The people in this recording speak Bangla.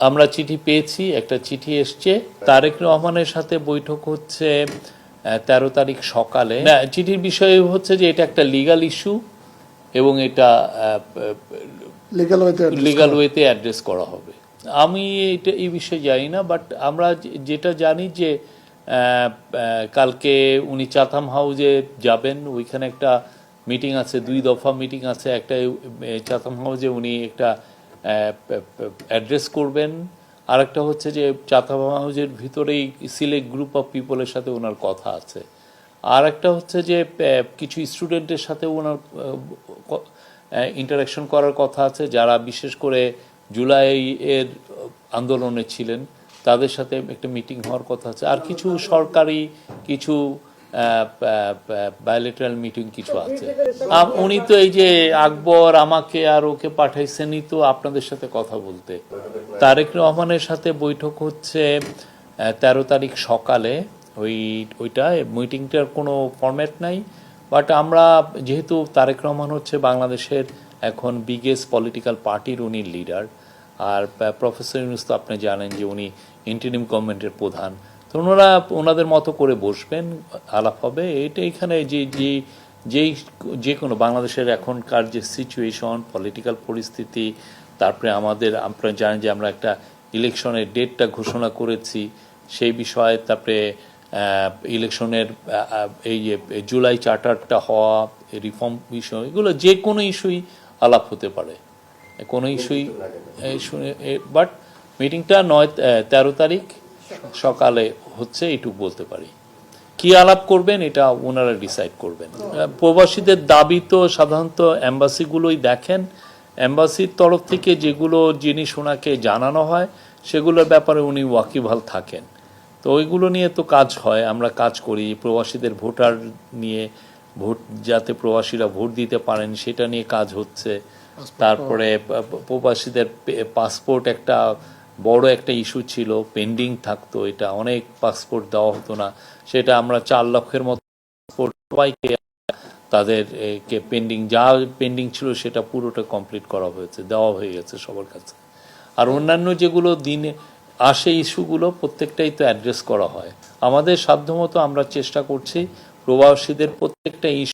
আমরা চিঠি পেয়েছি একটা চিঠি এসছে। তারেক রহমানের সাথে বৈঠক হচ্ছে তেরো তারিখ সকালে। চিঠির বিষয় হচ্ছে যে এটা একটা লিগাল ইস্যু এবং এটা লিগাল ওয়েতে লিগাল ওয়েতে অ্যাড্রেস করা হবে। আমি এটা এই বিষয়ে জানি না বাট আমরা যেটা জানি যে কালকে উনি চাথাম হাউজে যাবেন। ওইখানে একটা মিটিং আছে দুই দফা মিটিং আছে। একটা চাথাম হাউজে উনি একটা অ্যাড্রেস করবেন। আর একটা হচ্ছে যে চাথাম হাউজের ভিতরেই সিলেক্ট গ্রুপ অফ পিপলের সাথে ওনার কথা আছে। আর একটা হচ্ছে যে কিছু স্টুডেন্টের সাথে ওনার ইন্টারাকশন করার কথা আছে। যারা বিশেষ করে জুলাই এর আন্দোলনে ছিলেন, তাদের সাথে একটা মিটিং হওয়ার কথা আছে। আর কিছু সরকারি, কিছু বায়োলেটারাল মিটিং কিছু আছে। উনি তো এই যে আকবর আমাকে আর ওকে পাঠাইছেনই তো আপনাদের সাথে কথা বলতে। তারেক রহমানের সাথে বৈঠক হচ্ছে তেরো তারিখ সকালে। ওই ওইটা মিটিংটার কোনো ফরম্যাট নাই। বাট আমরা যেহেতু তারেক রহমান হচ্ছে বাংলাদেশের এখন বিগেস্ট পলিটিক্যাল পার্টির উনি লিডার আর প্রফেসর ইউনুস তো আপনি জানেন যে উনি ইন্টারিম গভর্নমেন্টের প্রধান। তো ওনারা ওনাদের মতো করে বসবেন আলাপ হবে। এটা এখানে যে যে যেই যে কোনো বাংলাদেশের এখনকার যে সিচুয়েশন পলিটিক্যাল পরিস্থিতি তারপরে আমাদের আপনারা জানেন যে আমরা একটা ইলেকশনের ডেটটা ঘোষণা করেছি সেই বিষয়ে তারপরে ইলেকশনের এই যে জুলাই চার্টারটা হওয়া রিফর্ম বিষয় এগুলো যে কোনো ইস্যুই আলাপ হতে পারে। কোনো ইস্যুই বাট মিটিংটা নয় তেরো তারিখ। সকালে হচ্ছে এইটুকু বলতে পারি। কি আলাপ করবেন এটা ওনারা ডিসাইড করবেন। প্রবাসীদের দাবি তো সাধারণত অ্যাম্বাসিগুলোই দেখেন। অ্যাম্বাসির তরফ থেকে যেগুলো জিনিস ওনাকে জানানো হয় সেগুলোর ব্যাপারে উনি ওয়াকিবহাল থাকেন। তো ওইগুলো নিয়ে তো কাজ হয় আমরা কাজ করি প্রবাসীদের ভোটার নিয়ে ভোট যাতে প্রবাসীরা ভোট দিতে পারেন সেটা নিয়ে কাজ হচ্ছে। তারপরে প্রবাসীদের পাসপোর্ট একটা বড় একটা ইস্যু ছিল, পেন্ডিং থাকতো, এটা অনেক পাসপোর্ট দেওয়া হতো না। সেটা আমরা চার লক্ষের মতো passport সবাইকে, তাদের কে পেন্ডিং, যা পেন্ডিং ছিল সেটা পুরোটা কমপ্লিট করা হয়েছে, দেওয়া হয়ে গেছে সবার কাছে। আর অন্যান্য যেগুলো দিনে আসে ইস্যুগুলো, প্রত্যেকটাই তো অ্যাড্রেস করা হয়। আমাদের সাধ্যমতো আমরা চেষ্টা করছি, প্রবাসীদের প্রত্যেকটা ইস্যু